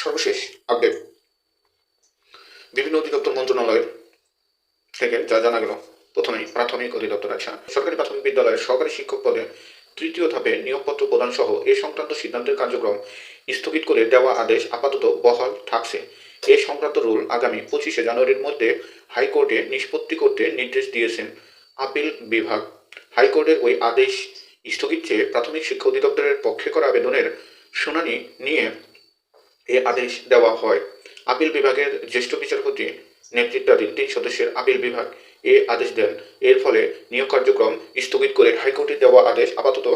সর্বশেষ আপডেট বিভিন্ন অধিদপ্তর মন্ত্রণালয়ের থেকে যা জানা গেল, প্রথমেই প্রাথমিক অধিদপ্তর আচ্ছা সরকারি প্রাথমিক বিদ্যালয়ের সহকারী শিক্ষক পদে তৃতীয় ধাপে নিয়োগপত্র প্রদান সহ এ সংক্রান্ত সিদ্ধান্তের কার্যক্রম স্থগিত করে দেওয়া আদেশ আপাতত বহাল থাকছে। এ সংক্রান্ত রুল আগামী পঁচিশে জানুয়ারির মধ্যে হাইকোর্টে নিষ্পত্তি করতে নির্দেশ দিয়েছেন আপিল বিভাগ। হাইকোর্টের ওই আদেশ স্থগিত চেয়ে প্রাথমিক শিক্ষা অধিদপ্তরের পক্ষে করা আবেদনের শুনানি নিয়ে এ আদেশ দেওয়া হয়। আপিল বিভাগের জ্যেষ্ঠ বিচারপতি নেতৃত্বাধীন তিন সদস্যের আপিল বিভাগ এ আদেশ দেন। এর ফলে নিয়োগ কার্যক্রম স্থগিত করে হাইকোর্টে দেওয়া আদেশ আপাতত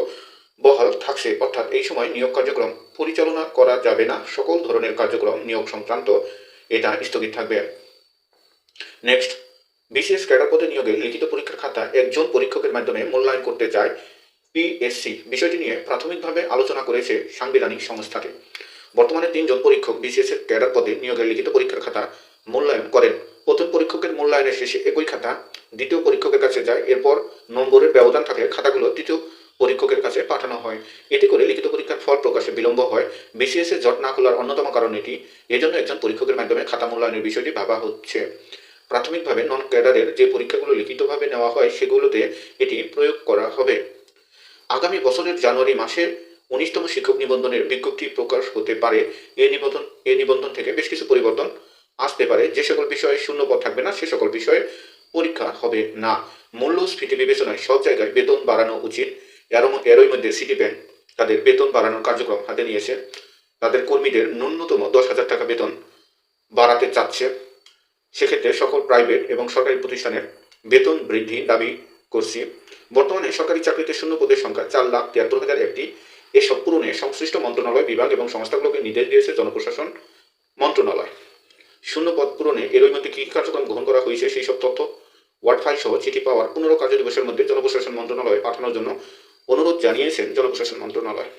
বহাল থাকছে। অর্থাৎ এই সময় নিয়োগ কার্যক্রম পরিচালনা করা যাবে না। সকল ধরনের কার্যক্রম নিয়োগ সংক্রান্ত এটা স্থগিত থাকবে। নেক্সট, বিশেষ ক্যাডার পদে নিয়োগে লিখিত পরীক্ষার খাতা একজন পরীক্ষকের মাধ্যমে মূল্যায়ন করতে চায় পিএসসি। বিষয়টি নিয়ে প্রাথমিকভাবে আলোচনা করেছে সাংবিধানিক সংস্থাটি। বর্তমানে তিনজন পরীক্ষক বিসিএস এর ক্যাডার পদে নিয়োগের লিখিত পরীক্ষার খাতা মূল্যায়ন করেন। প্রথম পরীক্ষকের মূল্যায়নের শেষে একই খাতা দ্বিতীয় পরীক্ষকের কাছে যায়, এরপর নম্বরের ব্যবধান থাকলে খাতাগুলো তৃতীয় পরীক্ষকের কাছে পাঠানো হয়। এতে করে লিখিত পরীক্ষার ফল প্রকাশে বিলম্ব হয়। বিসিএস এর জট না খোলার অন্যতম কারণ এটি। এজন্য একজন পরীক্ষকের মাধ্যমে খাতা মূল্যায়নের বিষয়টি ভাবা হচ্ছে। প্রাথমিকভাবে নন ক্যাডারের যে পরীক্ষাগুলো লিখিতভাবে নেওয়া হয়, সেগুলোতে এটি প্রয়োগ করা হবে। আগামী বছরের জানুয়ারি মাসে উনিশতম শিক্ষক নিবন্ধনের বিজ্ঞপ্তি প্রকাশ হতে পারে। এ নিবন্ধন এ নিবন্ধন থেকে বেশ কিছু পরিবর্তন আসতে পারে। যে সকল বিষয়ে শূন্য পদ থাকবে না, সে সকল বিষয়ে পরীক্ষা হবে না। মূল্যস্ফীতি বিবেচনায় সব জায়গায় বেতন বাড়ানো উচিত। এরও এরই মধ্যে সিটি ব্যাংক তাদের বেতন বাড়ানোর কার্যক্রম হাতে নিয়েছে। তাদের কর্মীদের ন্যূনতম দশ হাজার টাকা বেতন বাড়াতে চাচ্ছে। সেক্ষেত্রে সকল প্রাইভেট এবং সরকারি প্রতিষ্ঠানের বেতন বৃদ্ধি দাবি করছি। বর্তমানে সরকারি চাকরিতে শূন্য পদের সংখ্যা চার লাখ তিয়াত্তর হাজার একটি। এসব পূরণে সংশ্লিষ্ট মন্ত্রণালয়, বিভাগ এবং সংস্থাগুলোকে নির্দেশ দিয়েছে জনপ্রশাসন মন্ত্রণালয়। শূন্য পদ পূরণে এরই মধ্যে কী কার্যক্রম গ্রহণ করা হয়েছে সেই সব তথ্য ওয়ার্ড ফাইল সহ চিঠি পাওয়ার পনেরো কার্য দিবসের মধ্যে জনপ্রশাসন মন্ত্রণালয়ে পাঠানোর জন্য অনুরোধ জানিয়েছেন জনপ্রশাসন মন্ত্রণালয়।